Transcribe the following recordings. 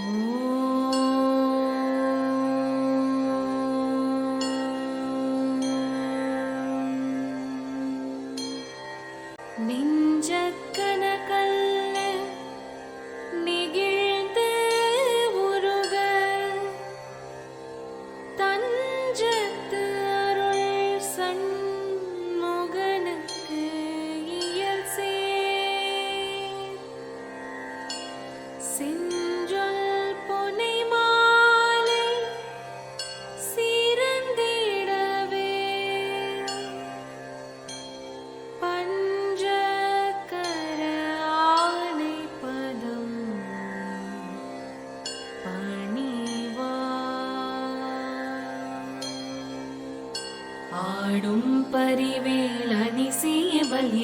Oh.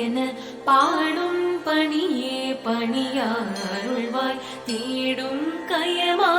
என பாடும் பணியே பணியாருள்வாய் தேடும் கயமா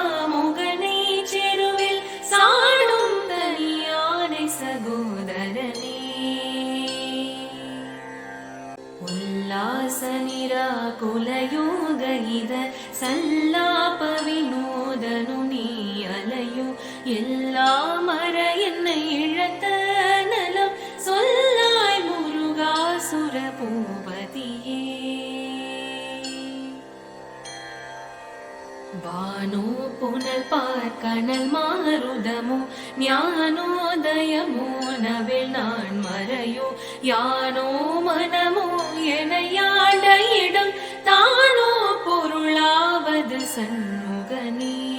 ஞானோதயமோ நவில் நான் மறையோ? யானோ மனமோ? என யாண்ட இடம் தானோ? பொருளாவது சண்முகனே.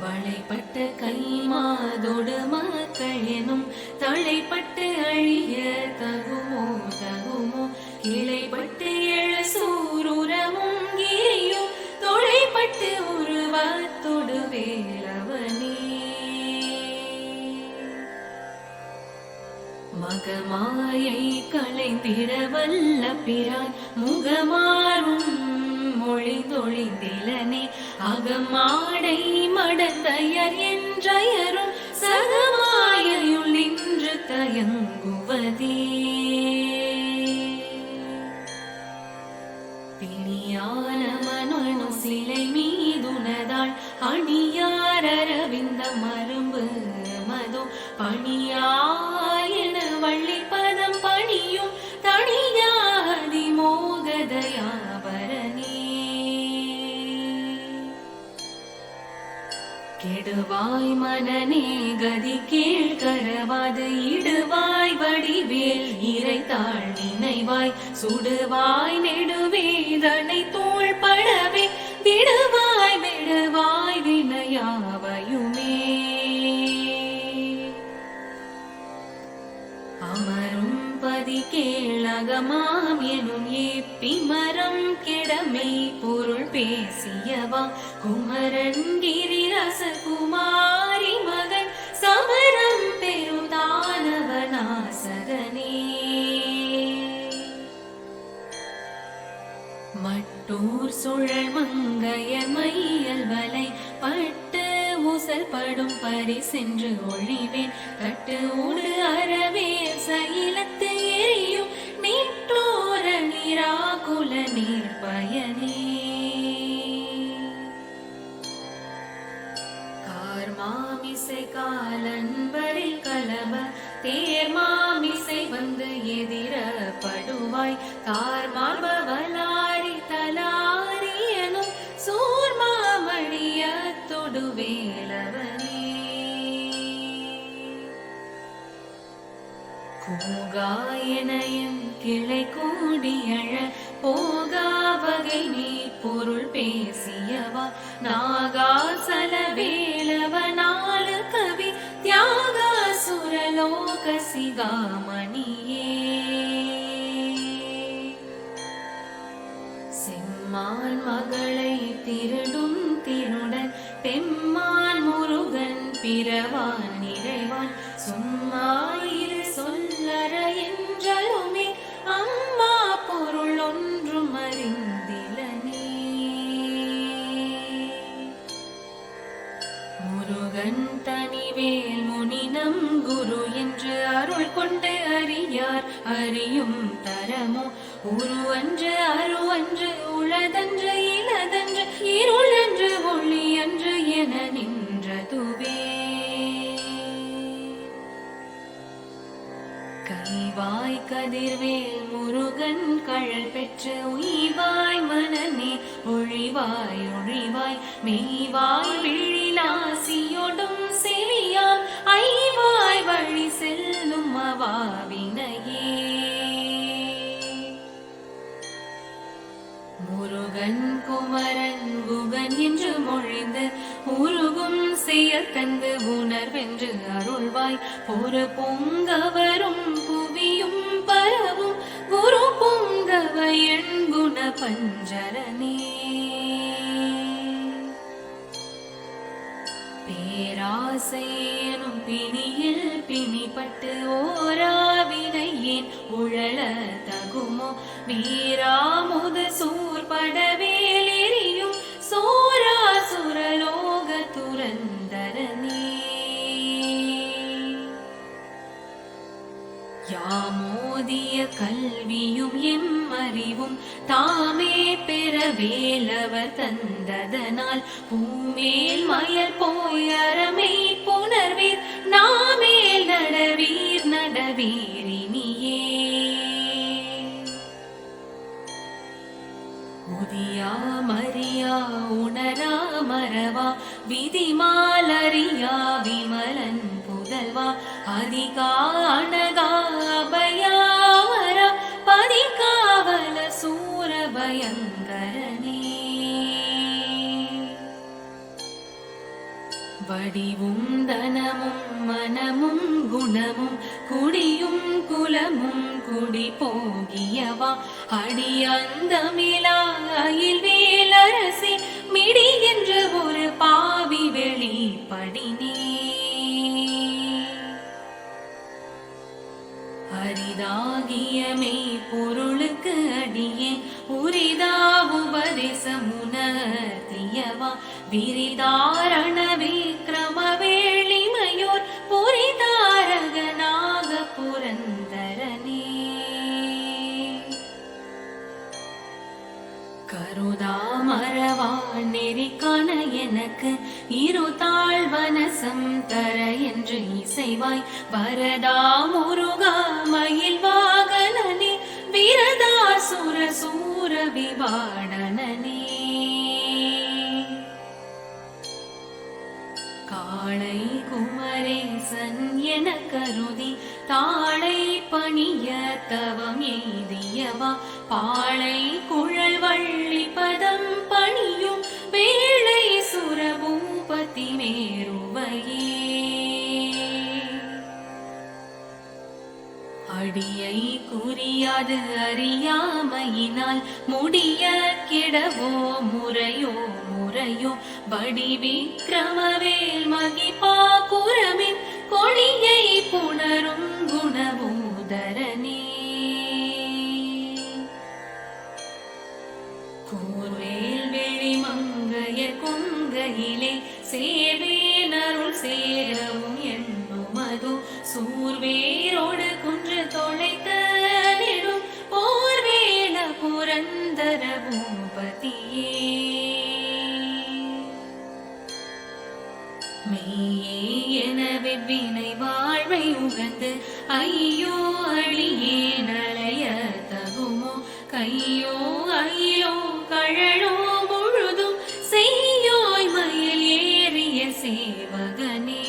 வளைப்பட்ட கைமாதோடு மக்கள் எனும் தழைப்பட்டு அழிய தகுமோ? தகுமோ? இழைப்பட்டு எழு சூருரமோ? தொலைப்பட்டு உருவத்தொடு வேலவனே. மகமாயை களைந்திட வல்ல முகமாறும் மொழி தொழிந்திலனே அகமாடை மடத்தையர் என்றயரும் சகமாயுள் நின்று தயங்குவதே. பிணியான சிலை மீதுனதாள் அணியாரவிந்த அரவிந்த மரும்பு மது. பணியாயன வள்ளி பதம் பணியும் தனியாதி மோகதயாபரணே கெடுவாய் மனநே கதி கீழ் கரவாது இடுவாய் வடிவேல் இறைத்தாள் நினைவாய். சுடுவாய் நெடுவேதனை தோள் படவே விடுவாய் விடுவாய் வினையாவையுமே. அமரும் பதி கேளகமாம் எனும் ஏப்பி மரம் கிடமை பொருள் பேசியவா? குமரன் கிரிரச குமாரி மகன் சமரம் பெருதானவனாசகனே. மட்டூர் சுழல் மங்க மங்கைய மையல் வலை பட்டு ஊசல் படும் பறி சென்று ஒழிவேன். கட்டு ஊடு அறவே சயிலத்து எரியும் நீட்டோர நீராகுல நீர் பயனே கார்மாமிசை மாமிசை கூகாயனையும் கிளை கூடியழ போகா வகை நீ பொருள் பேசியவா? நாகாசல வேலவ நாலு கவி தியாகா சுரலோக சிகாமணியே. செம்மான் மகளை திருடும் திருடன் பெம்மான் முருகன் பிறவான் நிறைவான் சும்மா யார் அறியும் தரமோ? உருவன்று அருவன்று உளதன்று இளதன்று இருளன்று ஒளியன்று என நின்றதுவே. கைவாய் கதிர்வேல் முருகன் கழல் பெற்று உய்வாய் மனநே ஒழிவாய் ஒழிவாய் மெய்வாய் விழிலாசியொடும் செவியாம் ஐவாய் வழி செல்ல முருகன் குகன் என்று மொழிந்து உருகும் செயல் தந்து உணர்வென்று அருள்வாய். ஒரு பொங்கவரும் புவியும் பரவும் குரு பொங்கவ என் குண பஞ்சரனே. பேராசை எனும் பிணியில் பிணிப்பட்டு ஓராவினையேன் உழல தகுமோ? வீராமுது சூர்படவே யாமோதிய கல்வியும் எம் அறிவும் தாமே பெற வேலவர் தந்ததனால் பூமேல் மயல் போய் அறமை புணர்வீர் நாமேல் நடவீர் நடவீரினியே முதியா மரியா உணரா மரவா விதிமாலறியா விமலன் புதல்வா அதிகா பதிகாவல சூரபயங்கரனே. வடிவும் தனமும் மனமும் குணமும் குடியும் குலமும் குடி போகியவா? அடியந்தமிழாயில் வேலரசி மிடி என்ற ஒரு பாவி வெளிப்படின அரிதாகிய மெய் பொருளுக்கு அடியே உரிதா உபதேசம் உணர்த்தியவா விரிதாரண விக்ரம வேளிமையோர் புரிதாரகனாக புரந்தரனே. கருதா மரவா நெறிக்கான எனக்கு இரு தாழ்வனசம் தர என்று இசைவாய் வரதா முருகா மயில்வாய் வாகனனே சுர சூர விவாடனனே காளை குமரேசன் என கருதி தாளை பணிய தவம் எய்தியவா. பாளை குழல் வள்ளி பதம் பணியும் வேளை சுரபூபதி மேரும் அடியை அறியாமையினால் முடிய கிடவோ முறையோ முறையோ. படி விக்ரமவேல் மகிபா குரமின் கொடியை புணரும் குணபூதரனே கூர்வேல் வெளி மங்கைய கொங்கையிலே சேவேனருள் சேரவும் என்னும் எண்ணுமது. சூர்வேரோடு ஐயோ அழியே நலைய தகுமோ கையோ ஐயோ கழலோ முழுதும் செய்யோய் மயில் ஏறிய சேவகனே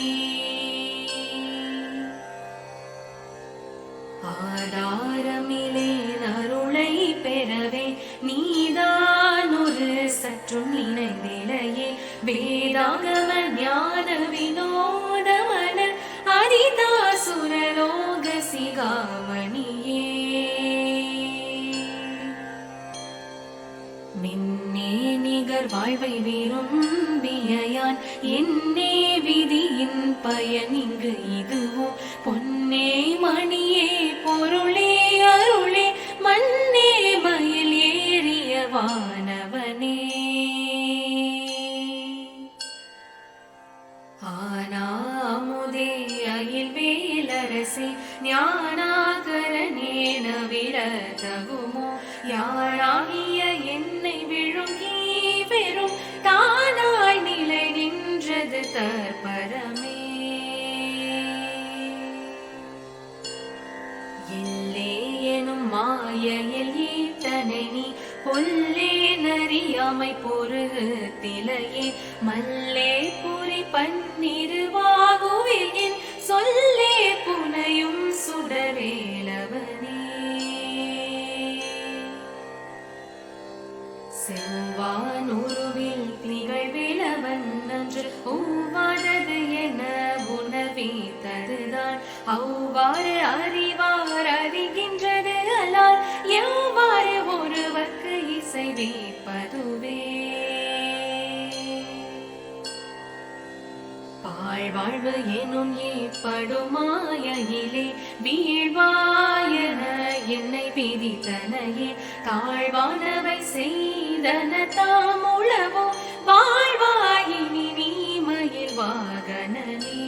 ஆதாரமிலே அருளை பெறவே நீதான் ஒரு சற்றும் நினைவிலையே வேதாகம ஞான வினோ வாழ்வை விரும்பியான் என்னே விதியின் பயன் இங்கு இதுவோ? பொன்னே மணியே பொருளே அருளே மண்ணே மயில் ஏறிய வானவனே. பொருகு തിളயி மல்லே புரி பன்னிருவாகுவில் சொல்லே புனையும் சுடரே. வாழ்வு எனும் ஏற்படுமாயிலே வீழ்வாயன என்னை பிரித்தனையே. தாழ்வானவை செய்தன தாம் உளவோ வாழ்வாயினி நீ மயில் வாகனனே.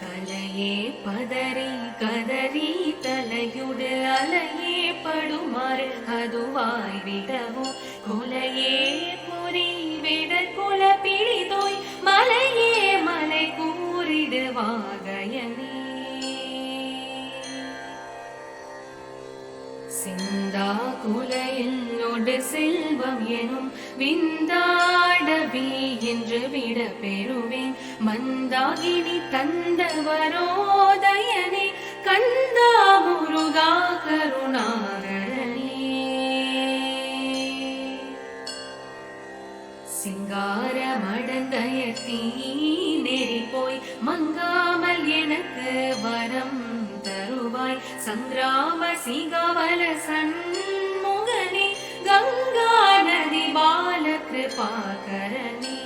கலையே பதறி கதறி தலையுடு அலையே படுமாறு அதுவாய் விடவோ கொலையே கூறிடுவாகையனே சிந்தா என்னோடு செல்வம் எனும் விந்தாடவி என்று விட பெறுவேன். மந்தாகினி தந்தவரோதயனே கந்தா முருகா கருணாகரனே. சிங்காரமடந்தயத்தீ நெறி போய் மங்க சங்கிராம சிகவல சண்முகனே கங்கா நதி பால கிருபாகரனே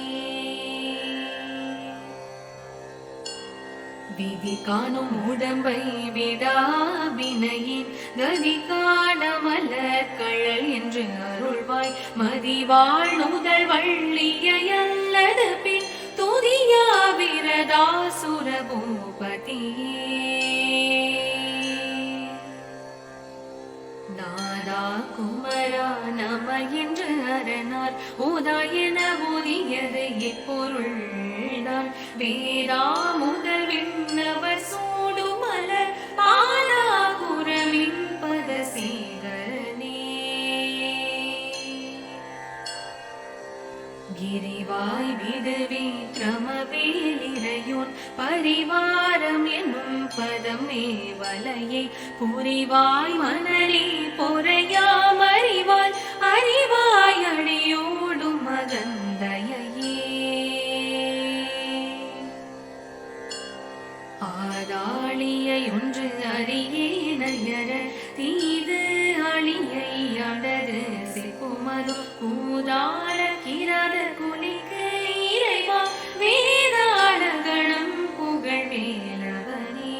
விதி காணும் உடம்பை விடாவினையின் கதி காணமல கழல் என்று அருள்வாய். மதிவாழ் நுதல் வள்ளியல்லது பின் துதியா விரதாசுர பூபதியே. அரணார் உதாயன ஊதியது எப்பொருள் நான் வேதா முதல் விண்ணவர் சூடுமலர் பாலாகுரமின் பத சேகரனே கிரிவாய் விடுவி கிரமவேலிரையோன் பரிவாரம் என்னும் பதமே வலையை புரிவாய் மணலே பொறையாமல் கூதார கிரத குலிக்கு இறைவா வேதாள கணம் புகழ் வேலவனே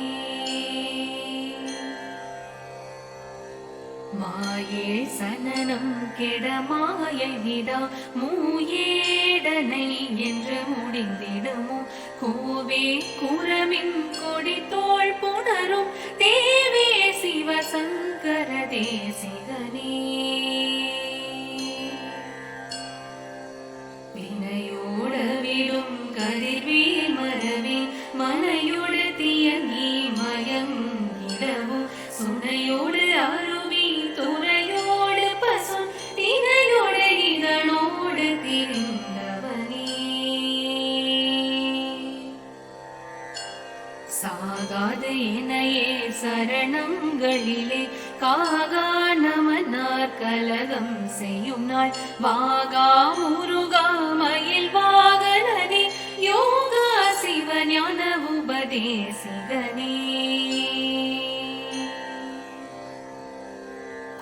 மாயேள் சனனம் கெட மாயை விடா மூயேடனை என்று முடிந்திடுமோ. கோவே குரமின் கொடி தோல் புணரும் தேவே சிவசங்கர தேசிகனே. சரணங்களிலே காகா நமனார் கலகம் செய்யும் நாள். வாகா முருகா மயில் வாகனனே யோகா சிவஞான உபதேசிகனே.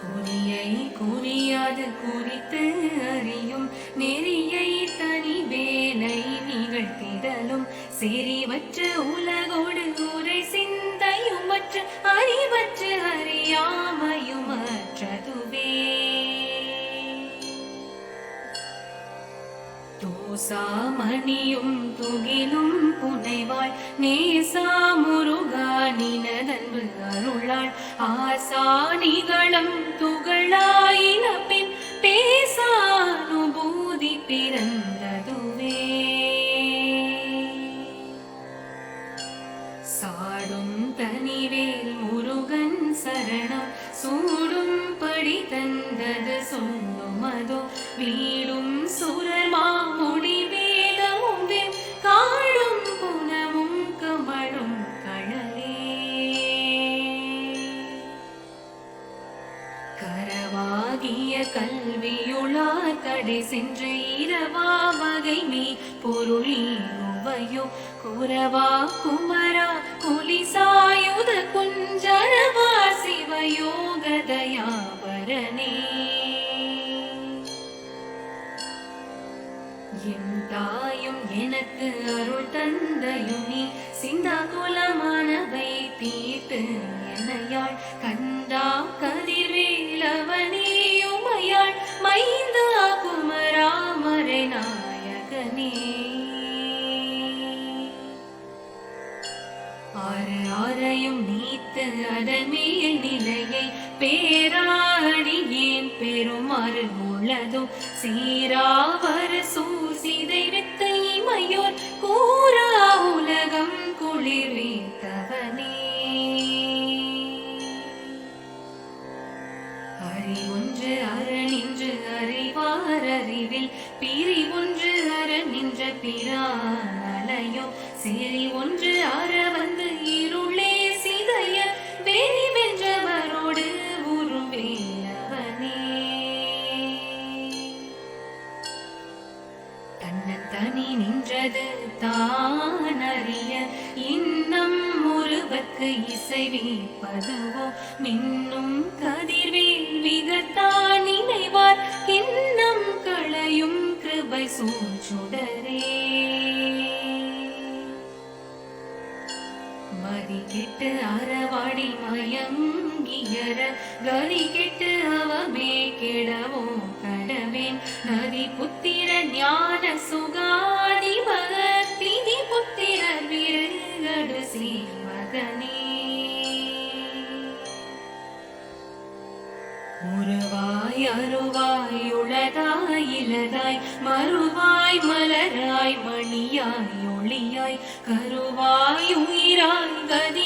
குறியை குறியாது குறித்து அறியும் நெறியை தனி வேலை நிகழ்த்திடலும். சிறிவற்ற உலகோடு அறிவற்று அறியாமையுமற்றதுவே தோசாமணியும் துகிலும் புனைவாய் நேசா முருகா நினதன்பு அருளாள். ஆசானிகளும் துகளாயின பின் பேசானுபூதி பிறந்த பாடும் தனிவேல் முருகன் சரணம். சூடும் படி தந்தது சொல்லும் அதோ. வீடும் சுரர் மாமுடி வேதமும் காடும் புனமும் கமழும் கடலே. கரவாகிய கல்வியுளார் கடை சென்ற இரவா வகை மீ பொருளீருவையோ குரவா குமரா குலிசாயுத குஞ்சரவா சிவயோகதயாவரனே என் தாயும் எனக்கு அருள் தந்தையும் நீ சிந்தா குலமானவை தீட்டு என்னையாள் கந்தா கதிர்வேலவனே உமையாள் மைந்தா நீத்து நிலையை பேராடியேன் பெருமாறு உள்ளதோ சீராவர சூசிதை வித்த இமையோர் கூறா உலகம் குளிர்வித்தவனே அறி ஒன்று அறநின்று அறிவார் அறிவில் பிரி ஒன்று அறநின்ற பிரானலையோ சிறி ஒன்று அற வந்து தானறிய இன்னம் ஒருவர்க்கு இசைவிப்பதுவோ மின்னும் கதிர்வேல் மிகத்தான் நினைவார் இன்னம் களையும் கிருபை சூழ்ச்சுடரே. மதி கெட்டு அறவாடி மயங்கியற கதி கெட்டு அவமே கெடவோ கடவேன். நதி புத்திர ஞான சுகாதி மகன் விருகடு மகனே உருவாய் அருவாய் உளதாய் இலதாய் மறுவாய் மலராய் மணியாய் ஒளியாய் கருவாய் உயிராய் கதி